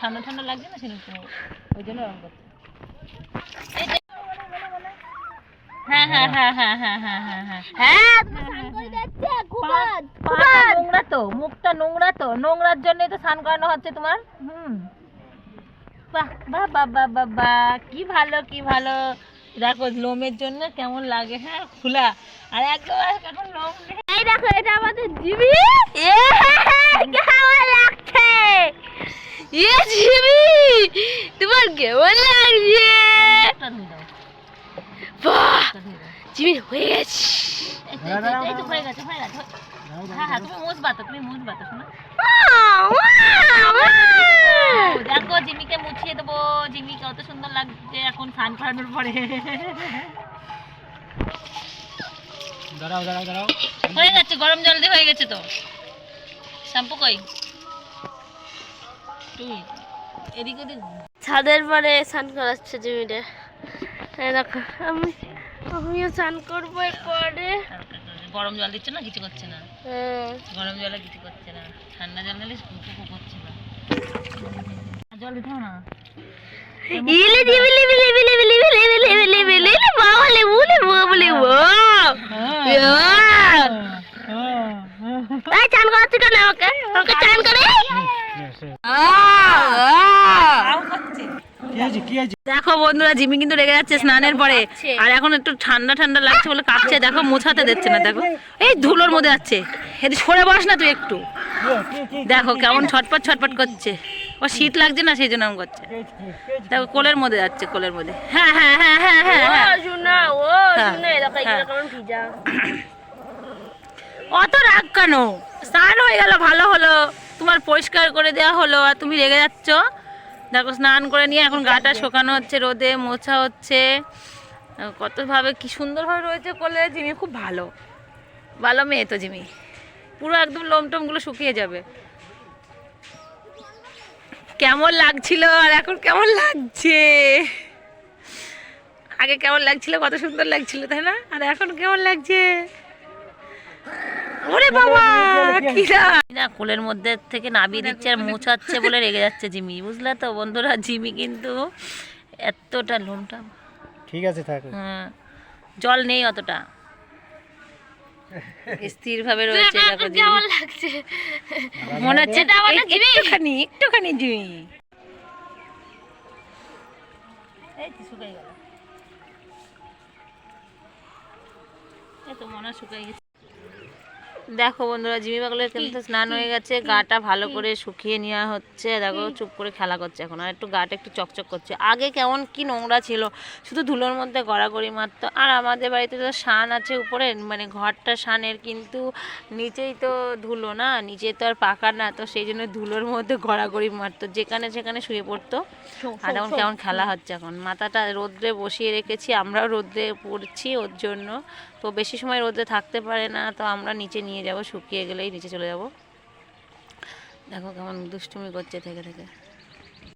ঠান্ডা ঠান্ডা লাগছে না সেরকম ওই জন্য হ্যাঁ হ্যাঁ হ্যাঁ। হ্যাঁ হ্যাঁ হ্যাঁ হ্যাঁ হ্যাঁ হ্যাঁ তুমি স্নান করে যাচ্ছে কুবাদ পাটা নোংরা তো মুখটা নোংরা তো নোংরার জন্যই তো স্নান করানো হচ্ছে তোমার? হুম। বাহ বাহ বাহ বাহ বাহ বাহ কি ভালো কি ভালো। দেখো লোমের জন্য কেমন লাগে হ্যাঁ? খোলা। আর একদম এখন লোম এই দেখো এটা আমাদের জিবি এ কেমন লাগছে? এ জিবি তোমার কেমন লাগছে? বাহ। জিবি হয়ে গেছে। হয়ে দেখো জিমিকে মুছিয়ে দেবো সুন্দর লাগছে এখন পরে হয়ে গেছে গরম জল দিয়ে হয়ে গেছে তো শ্যাম্পু কই এদিক ছাদের পরে স্নান করাচ্ছে জিমিটা দেখো, আমি আমিও স্নান করব পরে গরম জল দিচ্ছে না কিছু করছে না হ্যাঁ গরম জলে কিছু করছে না ঠান্ডা জল দিলে কুকু করছে না জল দিতে না ইলে জিবি লিবি লিবি লিবি লিবি লিবি লিবি লিবি লিবি বাবা বলি ও এই চান করাচ্ছি কেন আমাকে আমাকে চান করে হয়েছে দেখো বন্ধুরা জিমি কিন্তু রেগে যাচ্ছে স্নানের পরে। আর এখন একটু ঠান্ডা ঠান্ডা লাগছে বলে কাঁপছে। দেখো মোছাতে দিচ্ছে না দেখো। এই ধুলোর মধ্যে যাচ্ছে। এদিকে সরে বস না তুই একটু। দেখো কেমন ছটপট ছটপট করছে। ও শীত লাগছে না সেই জন্য করছে। দেখো কোলের মধ্যে যাচ্ছে কোলের মধ্যে। হ্যাঁ হ্যাঁ হ্যাঁ হ্যাঁ হ্যাঁ হ্যাঁ। শুনা ও হ্যাঁ, হ্যাঁ। অত রাগ কেন? স্নান হয়ে গেল ভালো হলো। তোমার পরিষ্কার করে দেওয়া হলো আর তুমি রেগে যাচ্ছ। দেখো, স্নান করে নিয়ে এখন গাটা শুকানো হচ্ছে, রোদে মোছা হচ্ছে। কতভাবে কি সুন্দরভাবে রয়েছে করলে জিমি খুব ভালো। ভালো মেয়ে তো জিমি। পুরো একদম লোম টোমগুলো শুকিয়ে যাবে। কেমন লাগছিল? আর এখন কেমন লাগছে? আগে কেমন লাগছিল? কত সুন্দর লাগছিল, তাই না? আর এখন কেমন লাগছে? ওরে বাবা না কোলের মধ্যে থেকে নাবিয়ে দিচ্ছে আর মোছাচ্ছে বলে রেগে যাচ্ছে জিমি বুঝলে তো? বন্ধুরা জিমি কিন্তু এতটা লোমটা। ঠিক আছে থাকো। হ্যাঁ, জল নেই অতটা। স্থির ভাবে রয়েছে দেখো কেমন লাগছে। মনে হচ্ছে এই- একটুখানি একটুখানি জিমি। এই তো শুকাই গেল। এই তো মনে শুকাই গেছে। দেখো বন্ধুরা জিমি পাগলের কিন্তু স্নান হয়ে গেছে গাটা ভালো করে শুকিয়ে নেওয়া হচ্ছে। দেখো চুপ করে খেলা করছে এখন আর একটু গাটা একটু চকচক করছে। আগে কেমন কি নোংরা ছিল শুধু ধুলোর মধ্যে গড়াগড়ি মারতো। আর আমাদের বাড়িতে তো শান আছে উপরে মানে ঘরটা শানের কিন্তু নিচেই তো ধুলো না নিচে তো আর পাকা না তো সেই জন্য ধুলোর মধ্যে গড়াগড়ি মারতো যেখানে সেখানে শুয়ে পড়তো। আর এখন কেমন খেলা হচ্ছে এখন? মাথাটা রোদ্রে বসিয়ে রেখেছি আমরাও রোদ্রে পড়ছি ওর জন্য। তো বেশি সময় রোদ্রে থাকতে পারে না তো আমরা নিচে নিয়ে যাব শুকিয়ে গেলেই নিচে চলে যাব। দেখো কেমন দুষ্টুমি করছে থেকে থেকে।